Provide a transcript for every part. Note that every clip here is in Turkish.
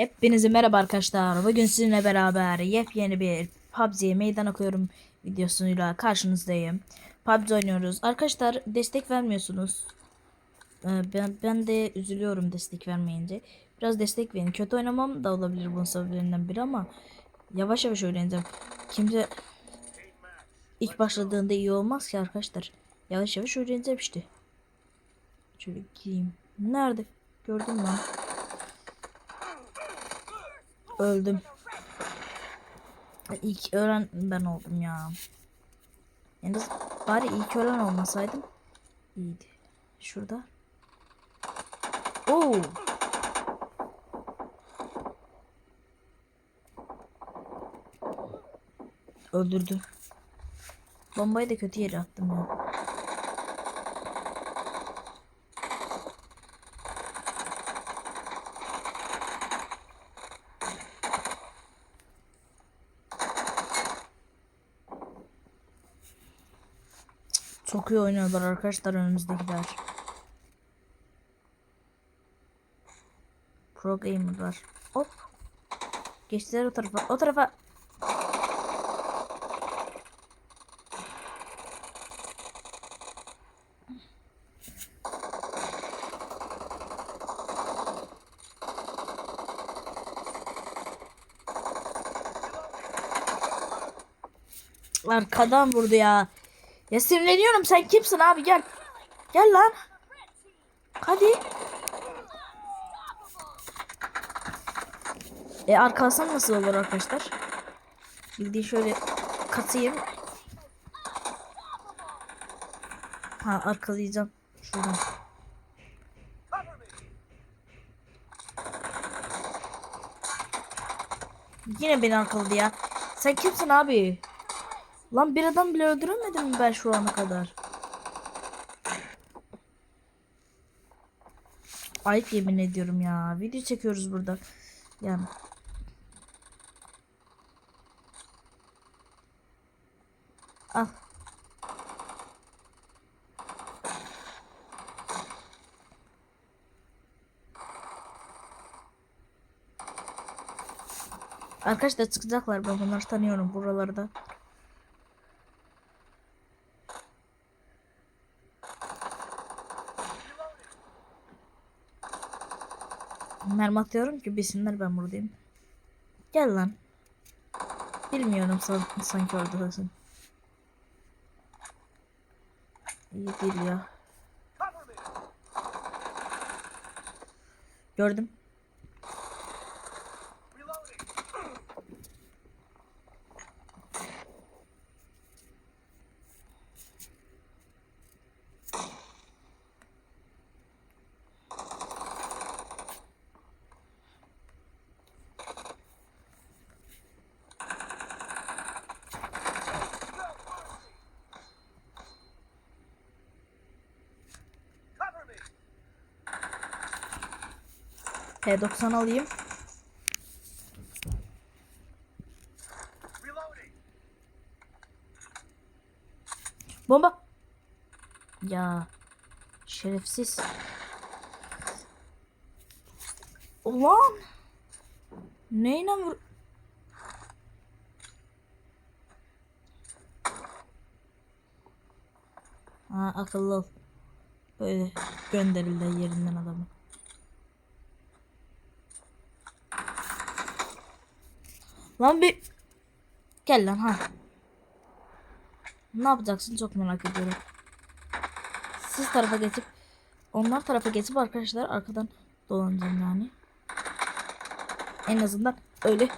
Hepinize merhaba arkadaşlar. Bugün sizinle beraber yepyeni bir PUBG meydan okuyorum videosuyla karşınızdayım. PUBG oynuyoruz. Arkadaşlar destek vermiyorsunuz. Ee, Ben, ben de üzülüyorum destek vermeyince. Biraz destek verin. Kötü oynamam da olabilir bunun sebeplerinden biri ama yavaş yavaş öğreneceğim. Kimse ilk başladığında iyi olmaz ki arkadaşlar. Yavaş yavaş öğreneceğim işte. Şöyle gireyim. Nerede? Gördüm lan. Öldüm. İlk ölen ben oldum ya. Yani bari ilk ölen olmasaydım iyiydi. Şurada. Oo. Öldürdü. Bombayı da kötü yere attım ya. Çok iyi oynuyorlar arkadaşlar önümüzdekiler. Pro gamer var. Hop. Geçtiler o tarafa. O tarafa. Arkadan vurdu ya. Ya sinirleniyorum sen kimsin abi gel. Gel lan. Hadi. E arkasından nasıl olur arkadaşlar? Bildiğin şöyle katayım. Ha arkalayacağım. Şuradan. Yine beni arkaladı ya. Sen kimsin abi? Lan bir adam bile öldüremedim mi ben şu ana kadar? Ayıp yemin ediyorum ya. Video çekiyoruz burada. Yani. Al. Arkadaşlar çıkacaklar ben bunları tanıyorum buralarda. Mermi atıyorum ki bilsinler ben buradayım. Gel lan. Bilmiyorum san sanki oradasın. İyi değil ya. Gördüm. P90 alayım. Bomba. Ya. Şerefsiz. Ulan. Neyle vur... Ha akıllı ol. Böyle gönderirler yerinden adamı. Lan bir gel lan ha. Ne yapacaksın çok merak ediyorum. Siz tarafa geçip onlar tarafa geçip arkadaşlar arkadan dolanacağım yani. En azından öyle.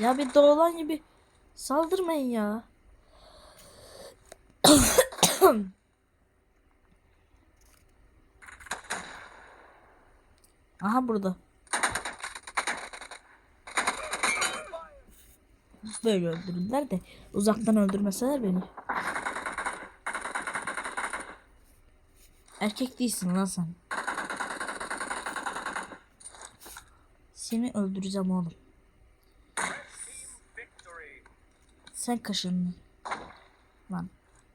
Ya bir dolan gibi saldırmayın ya. Aha burada. Böyle öldürürler de uzaktan öldürmeseler beni. Erkek değilsin lan sen. Seni öldüreceğim oğlum. Sen kaşındın. Lan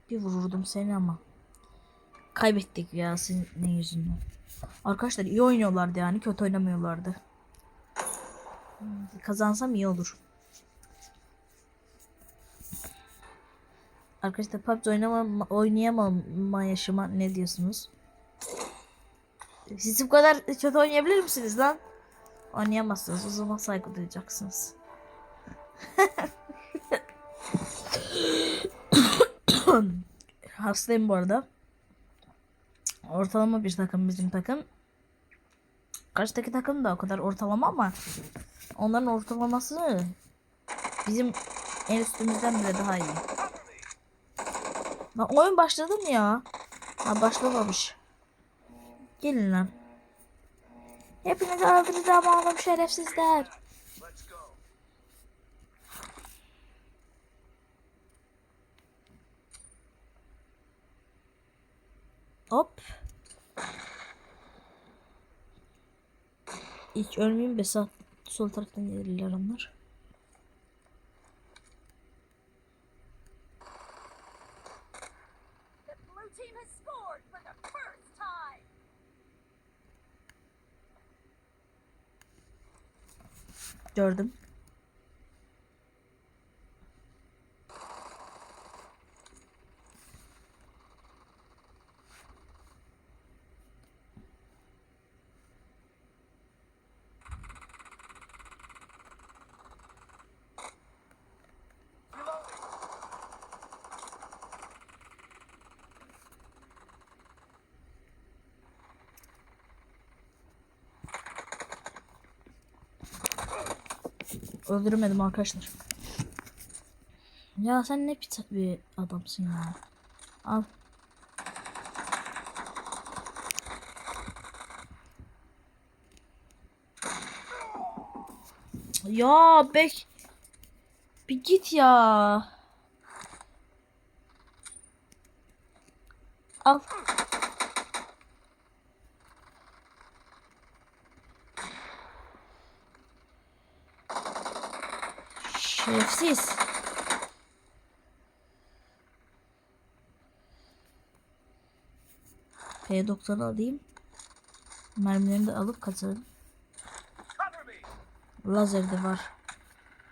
bir vururdum seni ama. Kaybettik ya senin yüzünden. Arkadaşlar iyi oynuyorlardı yani kötü oynamıyorlardı. Kazansam iyi olur. Arkadaşlar PUBG oynamama, oynayamama yaşıma ne diyorsunuz? Siz bu kadar kötü oynayabilir misiniz lan? Oynayamazsınız. O zaman saygı duyacaksınız. Hastayım bu arada. Ortalama bir takım bizim takım. Karşıdaki takım da o kadar ortalama ama onların ortalaması bizim en üstümüzden bile daha iyi. Lan oyun başladı mı ya? Ha başlamamış. Gelin lan. Hepinizi öldüreceğim oğlum şerefsizler. Hop. İlk ölmeyeyim be sağ sol taraftan gelirler onlar. The Öldüremedim arkadaşlar. Ya sen ne pis bir adamsın ya. Al. Ya bek. Bir git ya. Al. Şerefsiz. P90'ı alayım. Mermilerini de alıp me. Lazer de var.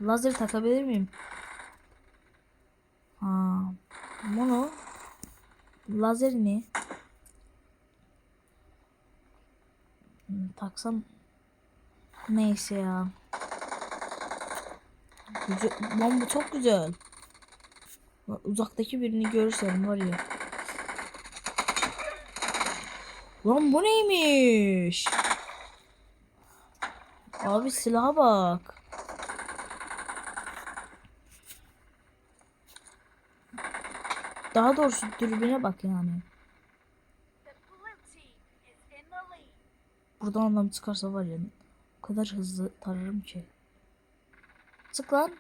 Lazer takabilir miyim? Ha. Bunu lazer? Hmm, taksam neyse ya. Güzel. Lan çok güzel. Uzaktaki birini görürsem var ya. Lan bu neymiş? Abi silaha bak. Daha doğrusu dürbüne bak yani. Buradan adam çıkarsa var ya o kadar hızlı tararım ki. Çık lan.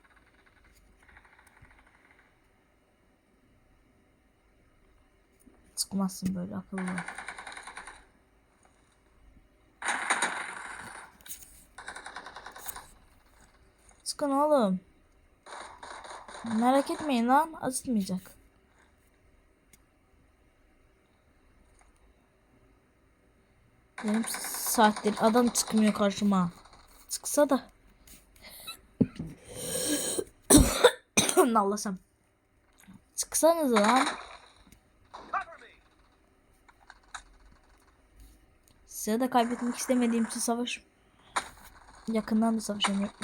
Çıkmazsın böyle akıllı. Çıkın oğlum. Merak etmeyin lan acıtmayacak. Benim saattir adam çıkmıyor karşıma. Çıksa da. Nallasam. Çıksanız lan. Size de kaybetmek istemediğim için savaş. Yakından da savaşamıyorum.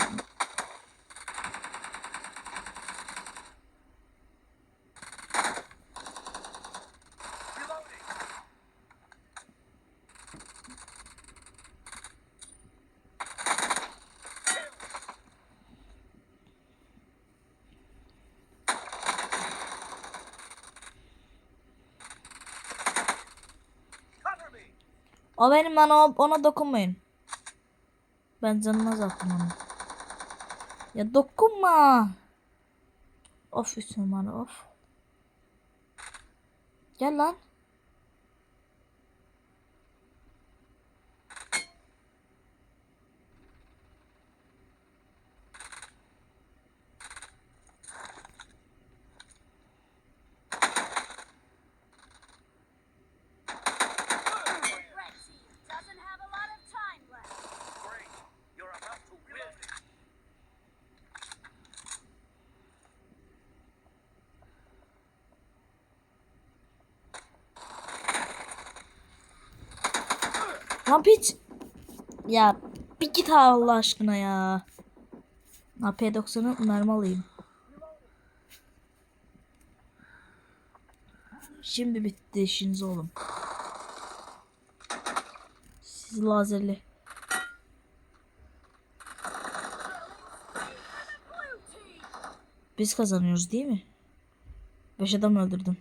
O benim o, ona dokunmayın. Ben canını azalttım onu. Ya dokunma. Of bana of. Gel lan. Lan piç. Ya bir git Allah aşkına ya. Ha P90'ı mermi alayım. Şimdi bitti işiniz oğlum. Siz lazerli. Biz kazanıyoruz değil mi? Beş adam öldürdüm.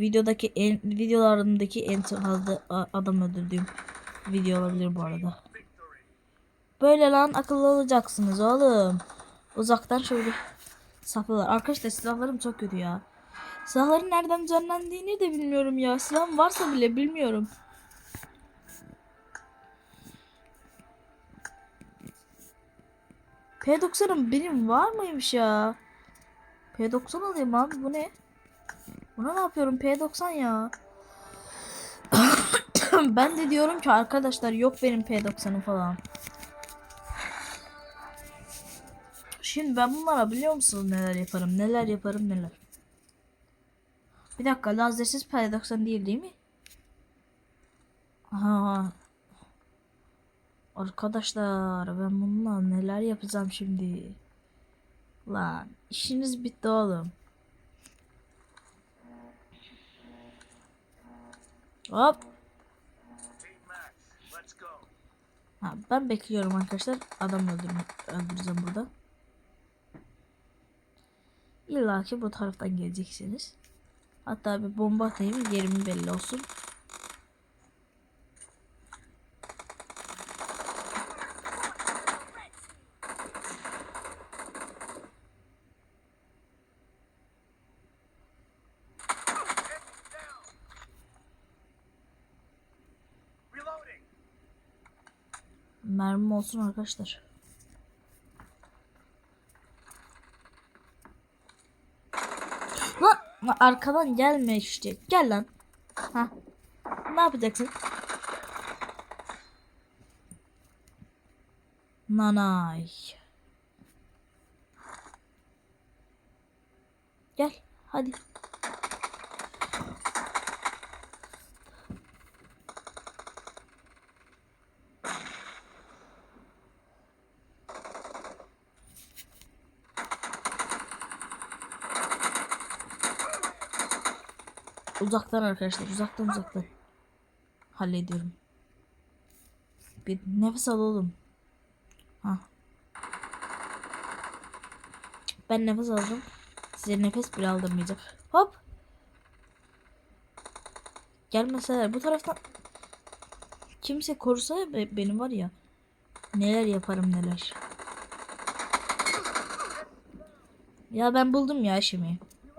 Videodaki en videolarımdaki en fazla adam öldürdüğüm video olabilir bu arada. Böyle lan akıllı olacaksınız oğlum. Uzaktan şöyle saplıyorlar. Arkadaşlar silahlarım çok kötü ya. Silahların nereden canlandığını de bilmiyorum ya. Silahım varsa bile bilmiyorum. P90'ım benim var mıymış ya? P90 alayım abi bu ne? Buna ne yapıyorum P90 ya? ben de diyorum ki arkadaşlar yok benim P90'ım falan. Şimdi ben bunlara biliyor musunuz neler yaparım? Neler yaparım neler. Bir dakika lazersiz P90 değil değil mi? Aha. Arkadaşlar ben bununla neler yapacağım şimdi? Lan işiniz bitti oğlum. Hop. Ha, ben bekliyorum arkadaşlar. Adam öldürme, öldüreceğim burada. İlla ki bu taraftan geleceksiniz. Hatta bir bomba atayım yerimi belli olsun. Mermim olsun arkadaşlar. Lan arkadan gelme işte. Gel lan. Ha. Ne yapacaksın? Nanay. Gel hadi. Uzaktan arkadaşlar uzaktan uzaktan. Hallediyorum. Bir nefes alalım. Ha. Ben nefes aldım. Size nefes bile aldırmayacağım. Hop. Gelmeseler bu taraftan kimse korusa benim var ya. Neler yaparım neler. Ya ben buldum ya şimdi.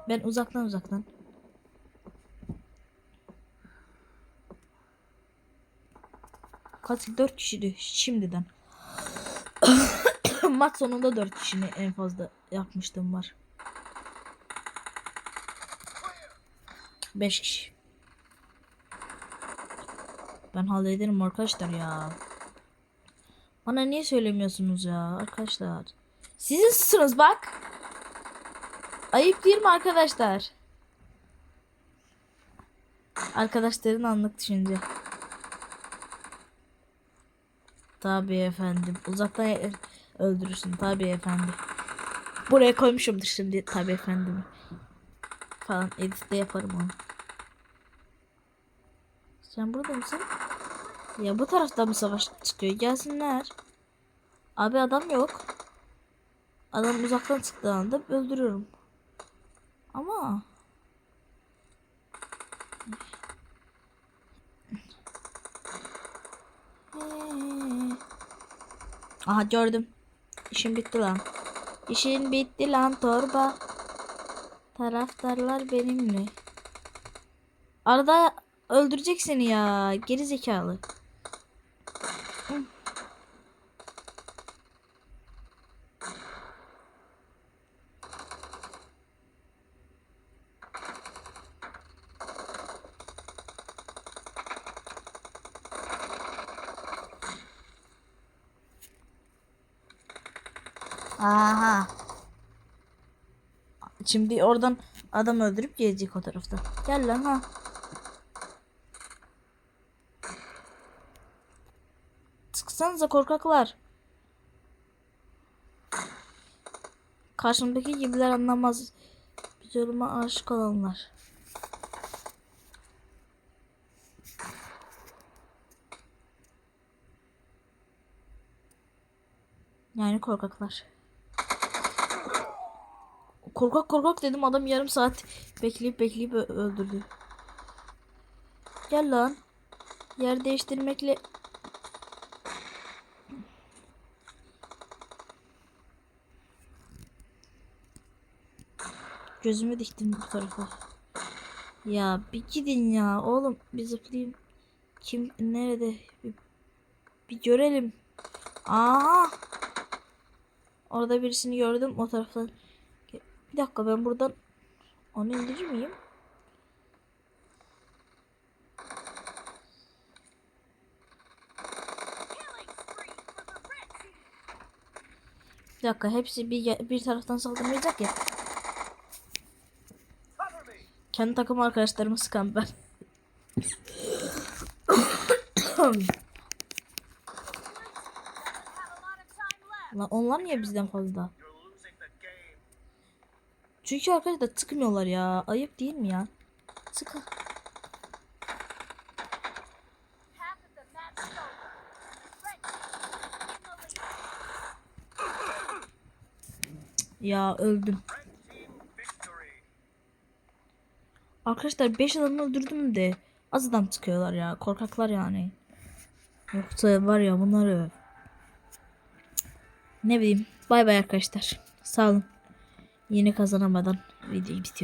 Ben uzaktan uzaktan. Kaç 4 kişiydi şimdiden. Maç sonunda 4 kişinin en fazla yapmıştım var. 5 kişi. Ben hallederim arkadaşlar ya. Bana niye söylemiyorsunuz ya arkadaşlar? Sizin susunuz bak. Ayıp değil mi arkadaşlar? Arkadaşların anlık düşünce. Tabii efendim. Uzaktan e- öldürürsün. Tabii efendim. Buraya koymuşumdur şimdi tabii efendim. Falan editte yaparım onu. Sen burada mısın? Ya bu tarafta mı savaş çıkıyor? Gelsinler. Abi adam yok. Adam uzaktan çıktığı anda öldürüyorum. Ama Aha gördüm. İşim bitti lan. İşin bitti lan torba. Taraftarlar benimle. Arada öldürecek seni ya. Geri zekalı. Aha. Şimdi oradan adam öldürüp gelecek o tarafta. Gel lan ha. Sıksanıza korkaklar. Karşımdaki gibiler anlamaz. Yoluma aşık olanlar. Yani korkaklar. Korkak korkak dedim adam yarım saat bekleyip bekleyip öldürdü. Gel lan. Yer değiştirmekle Gözümü diktim bu tarafa. Ya bir gidin ya oğlum bir zıplayayım. Kim nerede? Bir, bir görelim. Aa! Orada birisini gördüm o taraftan. Bir dakika ben buradan onu indirir miyim? Bir dakika hepsi bir bir taraftan saldırmayacak ya. Kendi takım arkadaşlarımı sıkan ben. Lan onlar niye bizden fazla? Çünkü arkadaşlar tıkmıyorlar ya. Ayıp değil mi ya? Lead. Ya öldüm. Arkadaşlar 5 adamı öldürdüm de az adam çıkıyorlar ya. Korkaklar yani. Yoksa var ya bunları. Ne bileyim. Bay bay arkadaşlar. Sağ olun. Yeni kazanamadan video bitiyor.